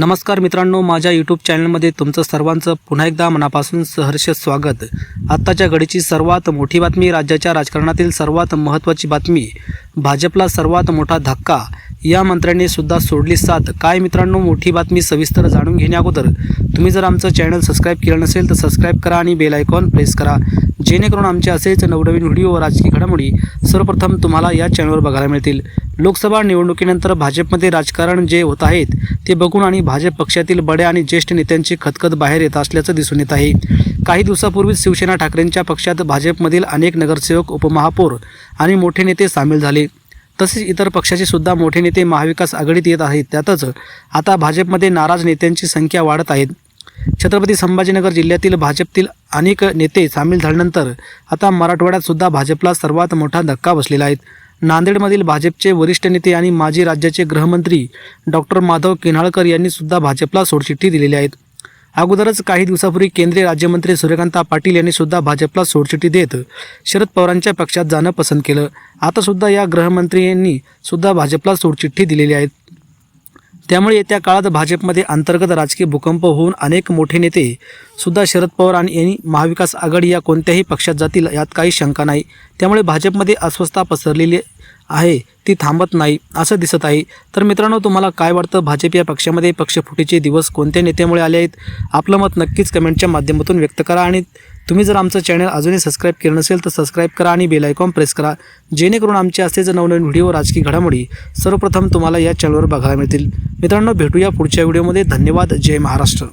नमस्कार मित्रांनो माझ्या यूट्यूब चॅनलमध्ये तुमचं सर्वांचं पुन्हा एकदा मनापासून सहर्ष स्वागत. आत्ताच्या घडीची सर्वात मोठी बातमी राज्याच्या राजकारणातील सर्वात महत्त्वाची बातमी भाजपला सर्वात मोठा धक्का या मंत्र्यांनी सुद्धा सोडली साथ. काय मित्रांनो मोठी बातमी सविस्तर जाणून घेण्याअगोदर तुम्ही जर आमचं चॅनल सबस्क्राईब केलं नसेल तर सबस्क्राईब करा आणि बेल आयकॉन प्रेस करा. जेणेकरून आमचे असेच नवनवीन व्हिडिओ व राजकीय घडामोडी सर्वप्रथम तुम्हाला या चॅनलवर बघायला मिळतील. लोकसभा निवडणुकीनंतर भाजपमध्ये राजकारण जे होत आहेत ते बघून आणि भाजप पक्षातील बड्या आणि ज्येष्ठ नेत्यांची खतखत बाहेर येत असल्याचं दिसून येत आहे. काही दिवसापूर्वीच शिवसेना ठाकरेंच्या पक्षात भाजपमधील अनेक नगरसेवक उपमहापौर आणि मोठे नेते सामील झाले. तसेच इतर पक्षाचे सुद्धा मोठे नेते महाविकास आघाडीत येत आहेत. त्यातच आता भाजपमध्ये नाराज नेत्यांची संख्या वाढत आहेत छत्रपती संभाजीनगर जिल्ह्यातील भाजपतील अनेक नेते सामील झाल्यानंतर आता मराठवाड्यात सुद्धा भाजपला सर्वात मोठा धक्का बसलेला आहे. नांदेडमधील भाजपचे वरिष्ठ नेते आणि माजी राज्याचे गृहमंत्री डॉक्टर माधव किन्हाळकर यांनी सुद्धा भाजपला सोडचिठ्ठी दिलेली आहेत अगोदरच काही दिवसापूर्वी केंद्रीय राज्यमंत्री सूर्यकांता पाटील यांनी सुद्धा भाजपला सोडचिठ्ठी देत शरद पवारांच्या पक्षात जाणं पसंत केलं. आता सुद्धा या गृहमंत्री यांनी सुद्धा भाजपला सोडचिठ्ठी दिलेली आहेत त्यामुळे येत्या काळात भाजपमध्ये अंतर्गत राजकीय भूकंप होऊन अनेक मोठे नेते सुद्धा शरद पवार आणि यांनी महाविकास आघाडी या कोणत्याही पक्षात जातील यात काही शंका नाही. त्यामुळे भाजपमध्ये अस्वस्थता पसरलेली आहे ती थांबत नाही असं दिसत आहे. तर मित्रांनो तुम्हाला काय वाटतं? भाजप या पक्षामध्ये पक्षफुटीचे दिवस कोणत्या नेत्यामुळे आले आहेत? आपलं मत नक्कीच कमेंटच्या माध्यमातून व्यक्त करा आणि तुम्ही जर आमचं चॅनल अजूनही सबस्क्राईब केलं नसेल तर सबस्क्राईब करा आणि बेल आयकॉन प्रेस करा. जेणेकरून आमचे असेच नवनवीन व्हिडिओ राजकीय घडामोडी सर्वप्रथम तुम्हाला या चॅनलवर बघायला मिळतील. मित्रांनो भेटूया पुढच्या व्हिडिओमध्ये. धन्यवाद. जय महाराष्ट्र.